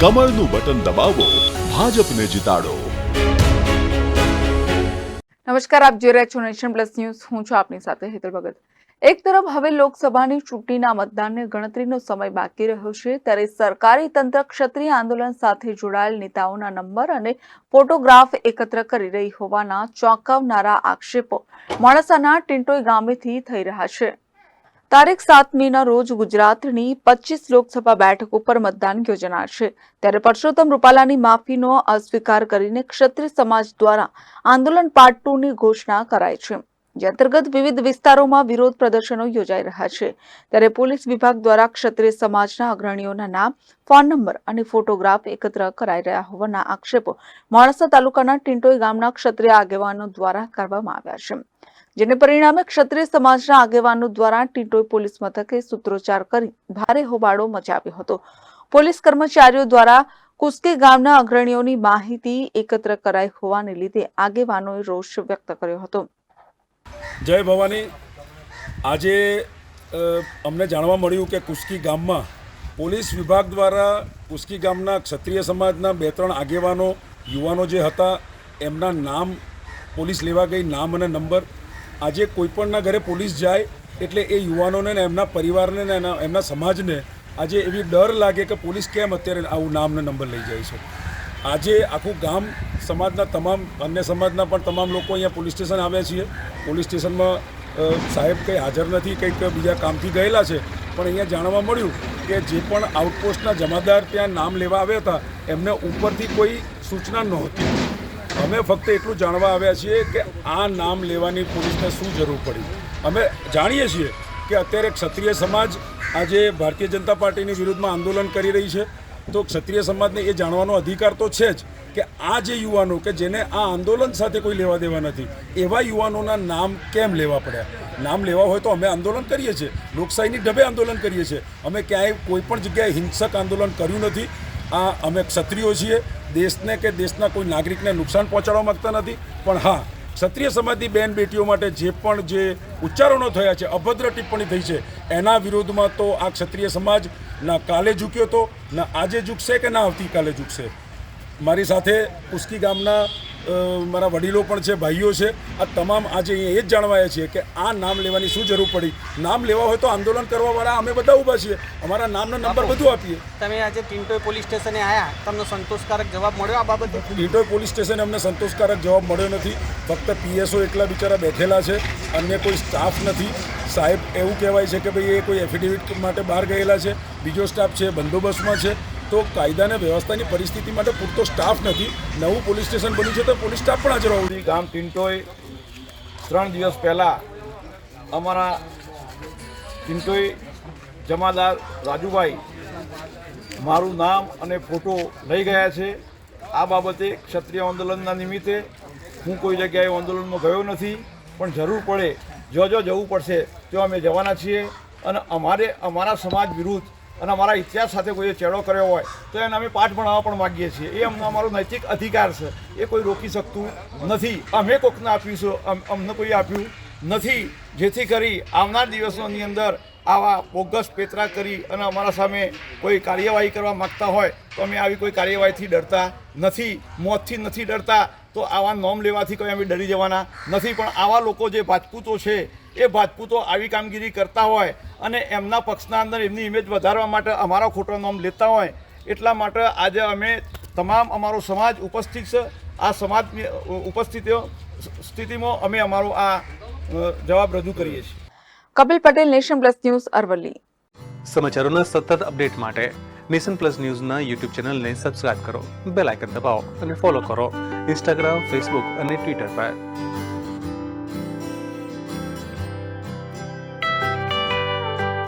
કમળનું button દબાવો, ભાજપને જીતાડો. નમસ્કાર, આપ જોઈ રહ્યા છો નેશન પ્લસ ન્યૂઝ. હું છું આપની સાથે હેતલ ભગત. એક તરફ હવે લોકસભાની ચૂંટણીના મતદાનને ગણતરીનો સમય બાકી રહ્યો છે, ત્યારે સરકારી તંત્ર ક્ષત્રિય આંદોલન સાથે જોડાયેલ નેતાઓના નંબર અને ફોટોગ્રાફ એકત્ર કરી રહી હોવાના ચોંકાવનારા આક્ષેપો મોડાસાના ટિન્ટોઈ ગામેથી થઈ રહ્યા છે. તારીખ સાત મેના રોજ ગુજરાતની પચીસ લોકસભા બેઠક ઉપર મતદાન યોજાનાર છે ત્યારે પરસોત્તમ રૂપાલાની માફીનો અસ્વીકાર કરીને ક્ષત્રિય સમાજ દ્વારા આંદોલન પાર્ટ ટુ ની ઘોષણા કરાઈ છે. જે અંતર્ગત વિવિધ વિસ્તારોમાં વિરોધ પ્રદર્શનો યોજાઈ રહ્યા છે. ત્યારે પોલીસ વિભાગ દ્વારા ક્ષત્રિય સમાજના અગ્રણીઓના નામ ફોન નંબર અને ફોટોગ્રાફ એકત્ર કરાઈ રહ્યા હોવાના આક્ષેપો મોડાસા તાલુકાના ટિંટોઈ ગામના ક્ષત્રિય આગેવાનો દ્વારા કરવામાં આવ્યા છે. જેને પરિણામે ક્ષત્રિય સમાજના આગેવાનો દ્વારા ટીટોઈ પોલીસ મથકે સૂત્રોચ્ચાર કરી ભારે હોબાળો મચાવ્યો હતો. પોલીસ કર્મચારીઓ દ્વારા કુસ્કી ગામના અગ્રણીઓની માહિતી એકત્ર કરાઈ હોવાને લીધે આગેવાનોએ રોષ વ્યક્ત કર્યો હતો. જય ભવાની. આજે અમને જાણવા મળ્યું કે કુસ્કી ગામમાં પોલીસ વિભાગ દ્વારા કુસ્કી ગામના ક્ષત્રિય સમાજના બે ત્રણ આગેવાનો, યુવાનો જે હતા, એમના નામ પોલીસ લેવા ગઈ, નામ અને નંબર. આજે કોઈપણના ઘરે પોલીસ જાય, એટલે એ યુવાનોને ને એમના પરિવારને ને એમના સમાજને આજે એવી ડર લાગે કે પોલીસ કેમ અત્યારે આવું નામનો નંબર લઈ જાય છે. આજે આખું ગામ સમાજના તમામ અન્ય સમાજના પણ તમામ લોકો અહીંયા પોલીસ સ્ટેશન આવ્યા છીએ. પોલીસ સ્ટેશનમાં સાહેબ કંઈ હાજર નથી, કંઈક બીજા કામથી ગયેલા છે, પણ અહીંયા જાણવા મળ્યું કે જે પણ આઉટપોસ્ટના જમાદાર ત્યાં નામ લેવા આવ્યા હતા, એમને ઉપરથી કોઈ સૂચના નહોતી. અમે ફક્ત એટલું જાણવા આવ્યા છીએ કે આ નામ લેવાની પોલીસને શું જરૂર પડી. અમે જાણીએ છીએ કે અત્યારે ક્ષત્રિય સમાજ આજે ભારતીય જનતા પાર્ટીની વિરુદ્ધમાં આંદોલન કરી રહી છે. તો ક્ષત્રિય સમાજને એ જાણવાનો અધિકાર તો છે જ કે આ જે યુવાનો કે જેને આ આંદોલન સાથે કોઈ લેવા દેવા નથી, એવા યુવાનોના નામ કેમ લેવા પડ્યા? નામ લેવા હોય તો અમે આંદોલન કરીએ છીએ. લોકશાહીની ઢબે આંદોલન કરીએ છીએ. અમે ક્યાંય કોઈ પણ જગ્યાએ હિંસક આંદોલન કર્યું નથી. આ અમે ક્ષત્રિયો છીએ. દેશને કે દેશના કોઈ નાગરિકને નુકસાન પહોંચાડવા માગતા નથી. પણ હા, ક્ષત્રિય સમાજની બેન બેટીઓ માટે જે પણ જે ઉચ્ચારણો થયા છે, અભદ્ર ટિપ્પણી થઈ છે, એના વિરોધમાં તો આ ક્ષત્રિય સમાજ ના કાલે ઝૂક્યો તો, ના આજે ઝૂકશે કે ના આવતીકાલે ઝૂકશે? મારી સાથે ઉસ્કી ગામના મારા વડીલો પણ છે ભાઈઓ છે. આ તમામ આજે અહીંયા એ જ જાણવાયા છીએ કે આ નામ લેવાની શું જરૂર પડી. નામ લેવા હોય તો આંદોલન કરવાવાળા અમે બધા ઊભા છીએ. અમારા નામનો નંબર બધું આપીએ. તમે આજે ટિન્ટોય પોલીસ સ્ટેશને આવ્યા તમને સંતોષકારક જવાબ મળ્યો આ બાબતે? ટીટોઈ પોલીસ સ્ટેશને અમને સંતોષકારક જવાબ મળ્યો નથી. ફક્ત પીએસઓ એકલા બિચારા બેઠેલા છે. અન્ય કોઈ સ્ટાફ નથી. સાહેબ એવું કહેવાય છે કે ભાઈ એ કોઈ એફિડેવિટ માટે બહાર ગયેલા છે. બીજો સ્ટાફ છે બંદોબસ્તમાં છે. તો કાયદા અને વ્યવસ્થાની પરિસ્થિતિ માટે પૂરતો સ્ટાફ નથી. નવું પોલીસ સ્ટેશન બન્યું છે તો પોલીસ સ્ટાફ પણ હાજર હોવું ગામ ટિન્ટોય ત્રણ દિવસ પહેલાં અમારા ટિન્ટોય જમાદાર રાજુભાઈ મારું નામ અને ફોટો લઈ ગયા છે. આ બાબતે ક્ષત્રિય આંદોલનના નિમિત્તે હું કોઈ જગ્યાએ આંદોલનમાં ગયો નથી, પણ જરૂર પડે જો જો જવું પડશે તો અમે જવાના છીએ. અને અમારે, અમારા સમાજ વિરુદ્ધ અને અમારા ઇતિહાસ સાથે કોઈએ ચેડો કર્યો હોય, તો એને અમે પાઠ ભણાવવા પણ માગીએ છીએ. એ અમને અમારો નૈતિક અધિકાર છે. એ કોઈ રોકી શકતું નથી. અમે કોકને આપીશું છે અમને કોઈ આપ્યું નથી. જેથી કરી આવનાર દિવસોની અંદર આવા બોગસ પેતરા કરી અને અમારા સામે કોઈ કાર્યવાહી કરવા માગતા હોય, તો અમે આવી કોઈ કાર્યવાહીથી ડરતા નથી. મોતથી નથી ડરતા, તો આવા નોમ લેવાથી કોઈ અમે ડરી જવાના નથી. પણ આવા લોકો જે ભાજપૂતો છે એ ભાજપૂતો આવી કામગીરી કરતા હોય અને એમના પક્ષના અંદર એમની ઇમેજ વધારવા માટે અમારો ખોટો નામ લેતા હોય એટલા માટે આજે અમે તમામ અમારો સમાજ ઉપસ્થિત છે. આ સમાજની ઉપસ્થિતિઓ સ્થિતિમાં અમે અમારો આ જવાબ રજૂ કરીએ છીએ. Kapil Patel Nation Plus News Aravalli. સમાચારોના સતત અપડેટ માટે નેશન પ્લસ ન્યૂઝના યુટ્યુબ ચેનલને સબસ્ક્રાઇબ કરો બેલ આઇકન દબાવો અને ફોલો કરો. ઇન્સ્ટાગ્રામ ફેસબુક અને ટ્વિટર પર.